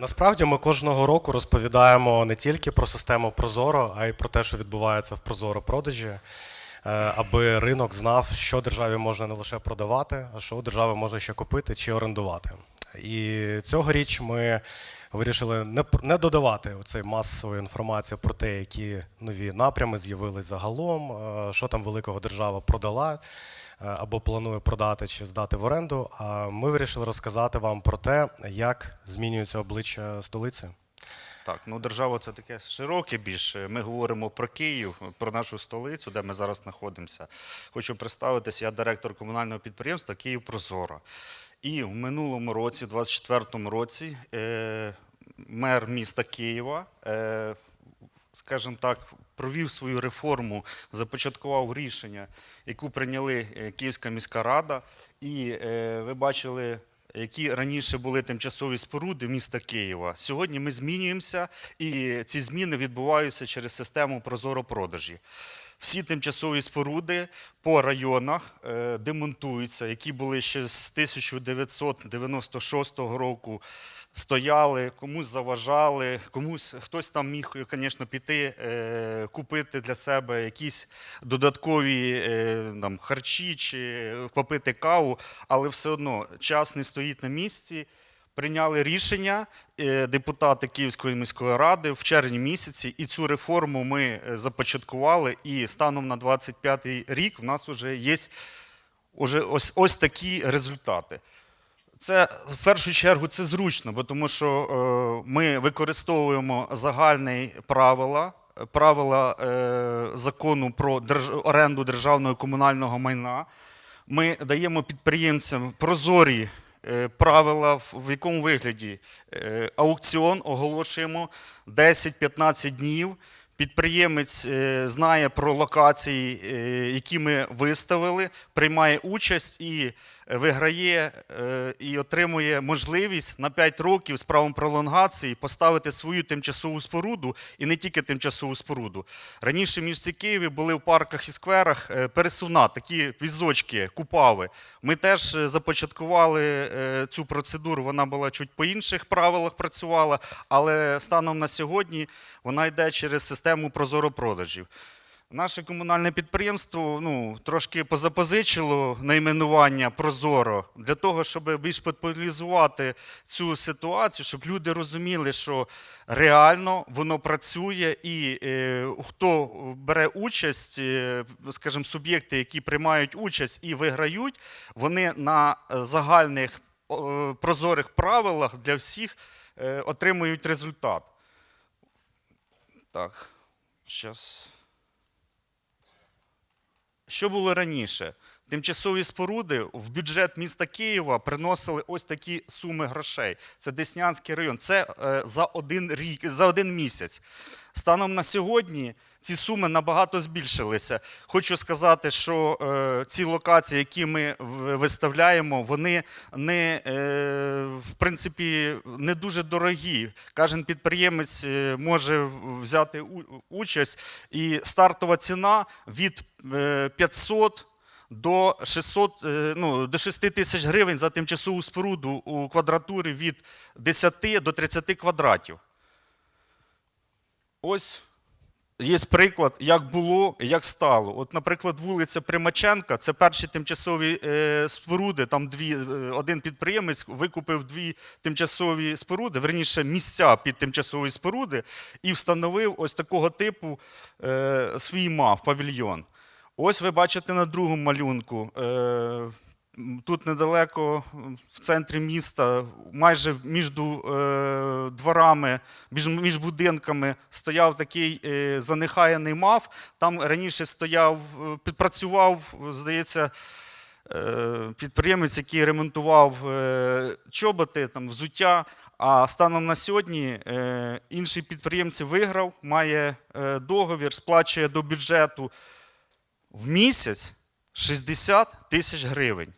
Насправді ми кожного року розповідаємо не тільки про систему Прозоро, а й про те, що відбувається в Прозоро продажі, е, аби ринок знав, що державі можна не лише продавати, а що у держави можна ще купити чи орендувати. І цьогоріч ми вирішили не, не додавати оцей масової інформації про те, які нові напрями з'явились загалом, е, що там великого держава продала або планує продати чи здати в оренду. А ми вирішили розказати вам про те, як змінюється обличчя столиці. Так, ну держава це таке широке більше. Ми говоримо про Київ, про нашу столицю, де ми зараз знаходимося. Хочу представитися, я директор комунального підприємства Київ Прозоро. І в минулому році, 24-му році, е, мер міста Києва, е, скажімо так, провів свою реформу, започаткував рішення, яку прийняли е, Київська міська рада. І е, ви бачили які раніше були тимчасові споруди міста Києва. Сьогодні ми змінюємося, і ці зміни відбуваються через систему Прозоро-продажі. Всі тимчасові споруди по районах е, демонтуються, які були ще з 1996 року. Стояли, комусь заважали, комусь хтось там міг, звісно, піти е, купити для себе якісь додаткові е, там, харчі чи попити каву, але все одно час не стоїть на місці. Прийняли рішення е, депутати Київської міської ради в червні місяці, і цю реформу ми започаткували. І станом на 25 рік в нас вже є ось, ось такі результати. Це в першу чергу це зручно, бо тому що е, ми використовуємо загальні правила, правила е, закону про оренду державного і комунального майна. Ми даємо підприємцям прозорі е, правила, в якому вигляді аукціон оголошуємо 10-15 днів. Підприємець знає про локації, які ми виставили, приймає участь і виграє е, і отримує можливість на 5 років з правом пролонгації поставити свою тимчасову споруду і не тільки тимчасову споруду. Раніше в місті Києві були в парках і скверах е, пересувна, такі візочки, купави. Ми теж е, започаткували цю процедуру. Вона була чуть по інших правилах працювала, але станом на сьогодні вона йде через систему прозоро-продажів. Наше комунальне підприємство ну, трошки позапозичило найменування Прозоро для того, щоб більш популяризувати цю ситуацію, щоб люди розуміли, що реально воно працює, і е, хто бере участь, е, скажімо, суб'єкти, які приймають участь і виграють, вони на загальних е, прозорих правилах для всіх е, отримують результат. Так, зараз. Що було раніше? Тимчасові споруди в бюджет міста Києва приносили ось такі суми грошей. Це Деснянський район. Це е, за один рік, за один місяць. Станом на сьогодні ці суми набагато збільшилися. Хочу сказати, що е, ці локації, які ми виставляємо, вони не е, в принципі не дуже дорогі. Кожен підприємець може взяти участь, і стартова ціна від е, 500 до 600, е, ну, до 6 тисяч гривень за тимчасову споруду у квадратурі від 10 до 30 квадратів. Ось є приклад, як було, як стало. От, наприклад, вулиця Примаченка це перші тимчасові е, споруди. Там дві, е, один підприємець викупив дві тимчасові споруди, верніше місця під тимчасові споруди, і встановив ось такого типу свій мав павільйон. Ось ви бачите на другому малюнку. Е, Тут недалеко в центрі міста, майже між е, дворами, між, будинками стояв такий е, занехаяний мав. Там раніше стояв, підпрацював, здається, підприємець, який ремонтував чоботи, там, взуття. А станом на сьогодні інший підприємець виграв, має договір, сплачує до бюджету в місяць 60 тисяч гривень.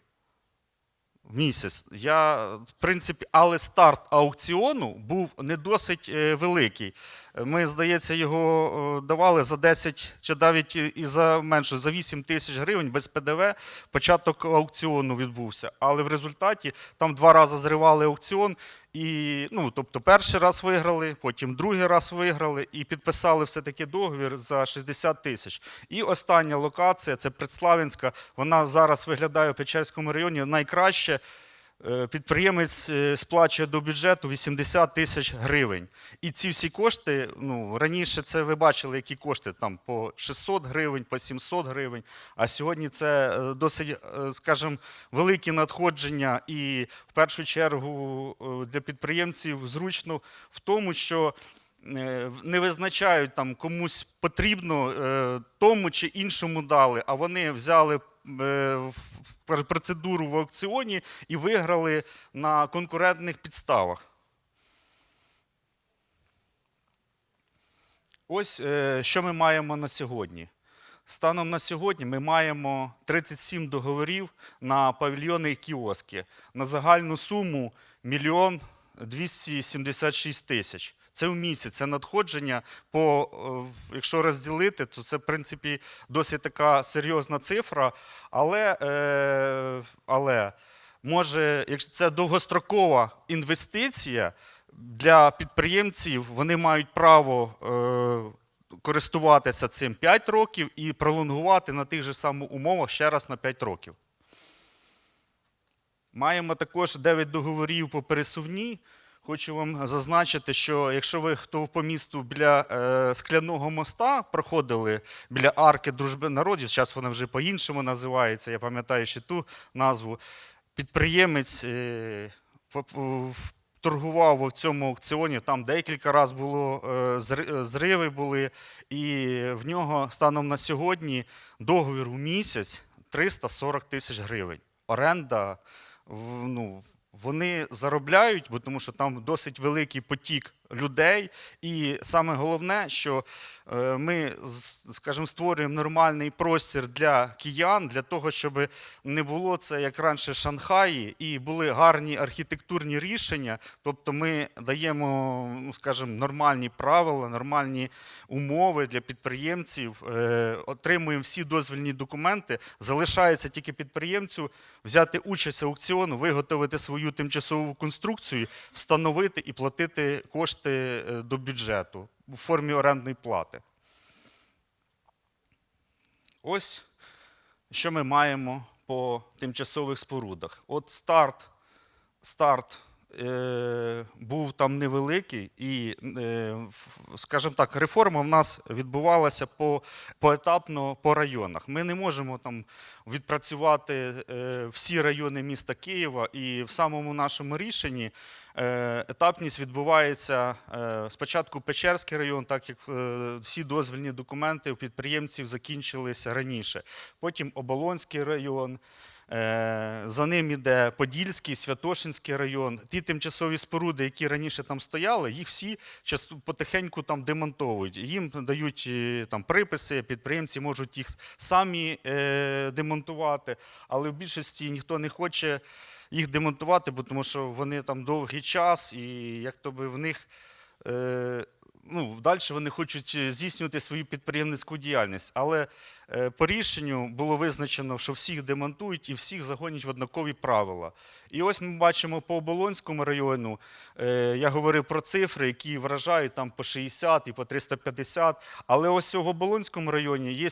В місяць. Я, в принципі, але старт аукціону був не досить е, великий. Ми, здається, його давали за 10 чи навіть і за менше, за 8 тисяч гривень без ПДВ. Початок аукціону відбувся. Але в результаті там два рази зривали аукціон, І, ну, тобто, перший раз виграли, потім другий раз виграли і підписали все-таки договір за 60 тисяч. І остання локація це Предславінська. Вона зараз виглядає в Печерському районі найкраще. Е, Підприємець е, сплачує до бюджету 80 тисяч гривень. І ці всі кошти, ну раніше це ви бачили, які кошти там по 600 гривень, по 700 гривень. А сьогодні це е, досить, скажімо, великі надходження. І в першу чергу для підприємців зручно в тому, що не визначають там комусь потрібно тому чи іншому дали, а вони взяли процедуру в аукціоні і виграли на конкурентних підставах. Ось е, що ми маємо на сьогодні. Станом на сьогодні ми маємо 37 договорів на павільйони і кіоски на загальну суму 1 276 тисяч. Це в місяць, це надходження. По, е, якщо розділити, то це, в принципі, досить така серйозна цифра. Але, е, але може, якщо це довгострокова інвестиція для підприємців, вони мають право е, користуватися цим 5 років і пролонгувати на тих же самих умовах ще раз на 5 років. Маємо також 9 договорів по пересувній. Хочу вам зазначити, що якщо ви хто по місту біля е, скляного моста проходили біля арки Дружби народів, зараз вона вже по-іншому називається, я пам'ятаю ще ту назву. Підприємець е, торгував в цьому аукціоні, там декілька разів було е, зриви були, і в нього станом на сьогодні договір у місяць 340 тисяч гривень. Оренда ну, вони заробляють, бо тому що там досить великий потік людей. І саме головне, що е, ми, скажімо, створюємо нормальний простір для киян, для того, щоб не було це як раніше Шанхаї, і були гарні архітектурні рішення. Тобто ми даємо, ну, скажімо, нормальні правила, нормальні умови для підприємців, е, отримуємо всі дозвільні документи. Залишається тільки підприємцю взяти участь аукціону, виготовити свою тимчасову конструкцію, встановити і платити кошти е, до бюджету у формі орендної плати. Ось що ми маємо по тимчасових спорудах. От старт, старт е, був там невеликий, і, е, скажімо так, реформа в нас відбувалася по, поетапно по районах. Ми не можемо там відпрацювати е, всі райони міста Києва, і в самому нашому рішенні е, етапність відбувається е, спочатку Печерський район, так як е, всі дозвільні документи у підприємців закінчилися раніше. Потім Оболонський район. Е, За ним іде Подільський, Святошинський район. Ті тимчасові споруди, які раніше там стояли, їх всі потихеньку там демонтовують. Їм дають е, там приписи, підприємці можуть їх самі е, демонтувати, але в більшості ніхто не хоче їх демонтувати, бо тому що вони там довгий час, і як то би в них. Ну, далі вони хочуть е, здійснювати свою підприємницьку діяльність. Але е, по рішенню було визначено, що всіх демонтують і всіх загонять в однакові правила. І ось ми бачимо по Оболонському району, е, я говорив про цифри, які вражають там по 60 і по 350. Але ось в Оболонському районі є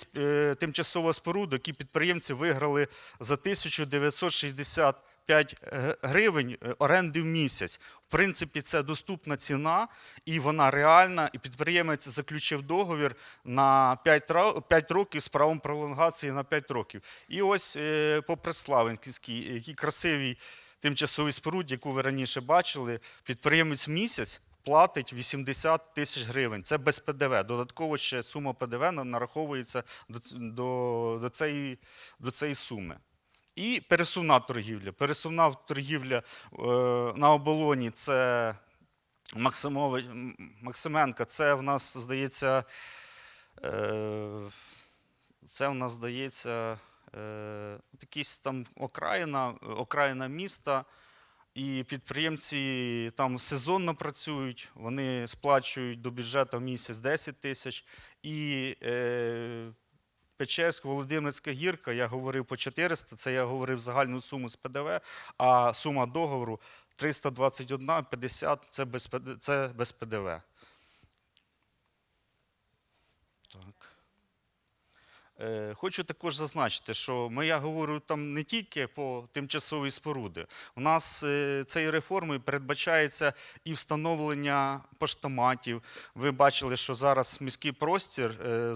тимчасова споруда, які підприємці виграли за 1960 5 г- гривень е, оренди в місяць. В принципі, це доступна ціна, і вона реальна. І підприємець заключив договір на 5, 5 років з правом пролонгації на 5 років. І ось е, по Преславинській, якій красивій тимчасовій споруді, яку ви раніше бачили, підприємець місяць платить 80 тисяч гривень. Це без ПДВ. Додатково ще сума ПДВ нараховується до, до, до, цієї, до цієї суми. І пересувна торгівля. Пересувна торгівля е, на оболоні це Максимович, Максименка. Це в нас здається. Е, це в нас здається е, якісь там окраїна, окраїна міста. І підприємці там сезонно працюють, вони сплачують до бюджету місяць 10 тисяч. І е, Печерськ, Володимирська гірка, я говорив по 400, це я говорив загальну суму з ПДВ, а сума договору 321,50 це без, це без ПДВ. Так. Е, Хочу також зазначити, що ми, я говорю там не тільки по тимчасовій споруди. У нас е, цією реформою передбачається і встановлення поштоматів. Ви бачили, що зараз міський простір е,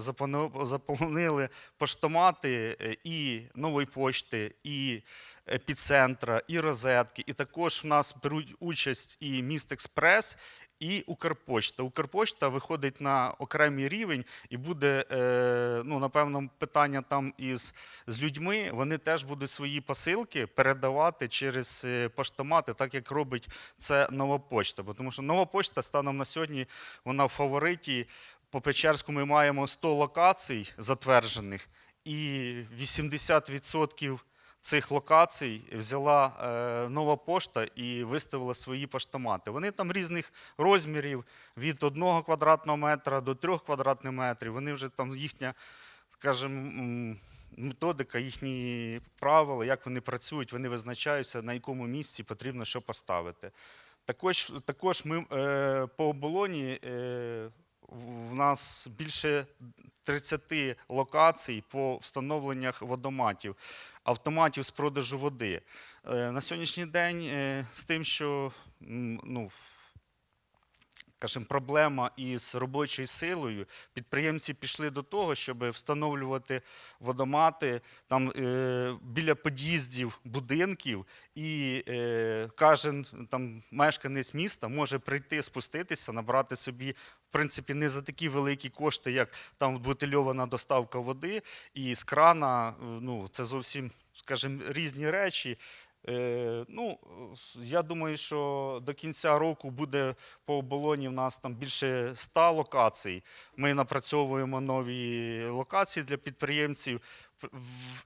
заповнили поштомати е, і нової почти, і епіцентра, і розетки. І також в нас беруть участь і міст Експрес, і Укрпочта. Укрпочта виходить на окремий рівень і буде, е, ну, напевно, питання там із з людьми. Вони теж будуть свої посилки передавати через е, поштомати, так як робить це нова почта. Бо Тому що нова почта станом на сьогодні вона в фавориті. По Печерську ми маємо 100 локацій затверджених, і 80% цих локацій взяла е, нова пошта і виставила свої поштомати. Вони там різних розмірів від 1 квадратного метра до 3 квадратних метрів. Вони вже там їхня, скажімо, методика, їхні правила, як вони працюють, вони визначаються, на якому місці потрібно що поставити. Також, також ми е, по оболоні е, в нас більше 30 локацій по встановленнях водоматів, автоматів з продажу води. Е, На сьогоднішній день е, з тим, що ну, скажімо, проблема із робочою силою, підприємці пішли до того, щоб встановлювати водомати там, е, біля під'їздів будинків, і е, кожен там, мешканець міста може прийти, спуститися, набрати собі, в принципі, не за такі великі кошти, як там бутильована доставка води, і з крана, ну, це зовсім, скажімо, різні речі. Е, ну, я думаю, що до кінця року буде по оболоні в нас там більше 100 локацій. Ми напрацьовуємо нові локації для підприємців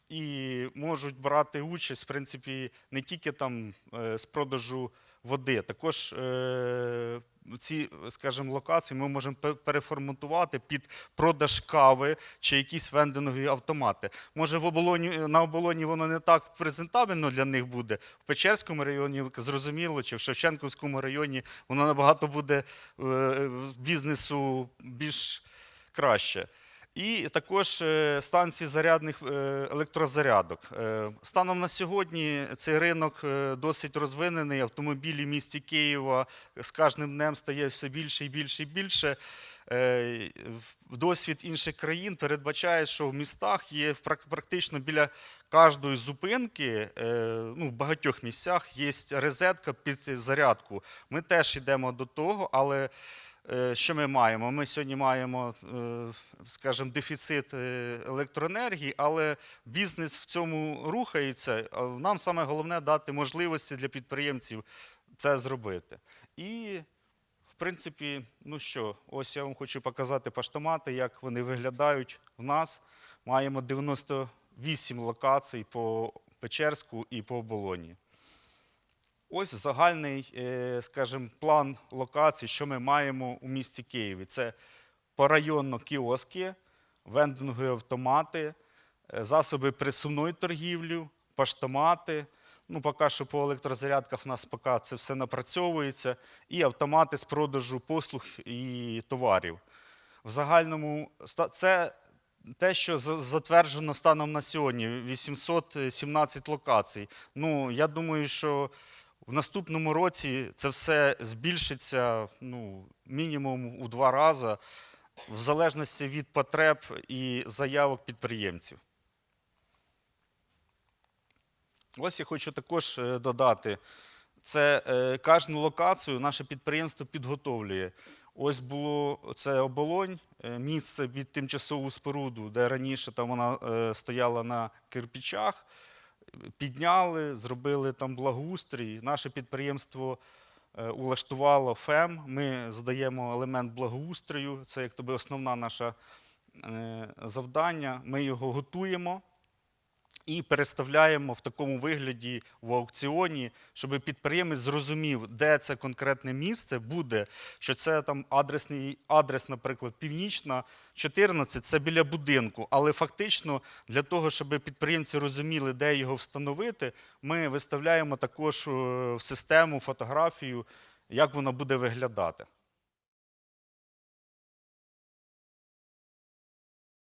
і можуть брати участь, в принципі, не тільки там е, з продажу води, також е, ці, скажімо, локації ми можемо переформатувати під продаж кави чи якісь вендингові автомати. Може, в оболоні, на оболоні воно не так презентабельно для них буде. В Печерському районі зрозуміло, чи в Шевченківському районі воно набагато буде е, бізнесу більш краще. І також е, станції зарядних е, електрозарядок. Е, Станом на сьогодні цей ринок досить розвинений. Автомобілі в місті Києва з кожним днем стає все більше і більше і більше. Досвід інших країн передбачає, що в містах є практично біля кожної зупинки, ну, в багатьох місцях є розетка під зарядку. Ми теж йдемо до того, але Що ми маємо? Ми сьогодні маємо, е, скажімо, дефіцит е, електроенергії, але бізнес в цьому рухається. Нам саме головне дати можливості для підприємців це зробити. І, в принципі, ну що, ось я вам хочу показати поштомати, як вони виглядають в нас. Маємо 98 локацій по Печерську і по Оболоні. Ось загальний, е, скажімо, план локацій, що ми маємо у місті Києві. Це порайонно кіоски, вендингові автомати, е, засоби присувної торгівлі, поштомати. Ну, поки що по електрозарядках в нас поки це все напрацьовується, і автомати з продажу послуг і товарів. В загальному це те, що затверджено станом на сьогодні 817 локацій. Ну, я думаю, що в наступному році це все збільшиться ну, мінімум у два рази, в залежності від потреб і заявок підприємців. Ось я хочу також е, додати. Це е, кожну локацію наше підприємство підготовлює. Ось було це оболонь, е, місце під тимчасову споруду, де раніше там вона стояла на кирпичах. Підняли, зробили там благоустрій. Наше підприємство е, улаштувало ФЕМ. Ми здаємо елемент благоустрою. Це як тобі основна наша е, завдання. Ми його готуємо. І переставляємо в такому вигляді в аукціоні, щоб підприємець зрозумів, де це конкретне місце буде, що це там адресний адрес, наприклад, північна 14, це біля будинку. Але фактично для того, щоб підприємці розуміли, де його встановити, ми виставляємо також е, в систему фотографію, як воно буде виглядати.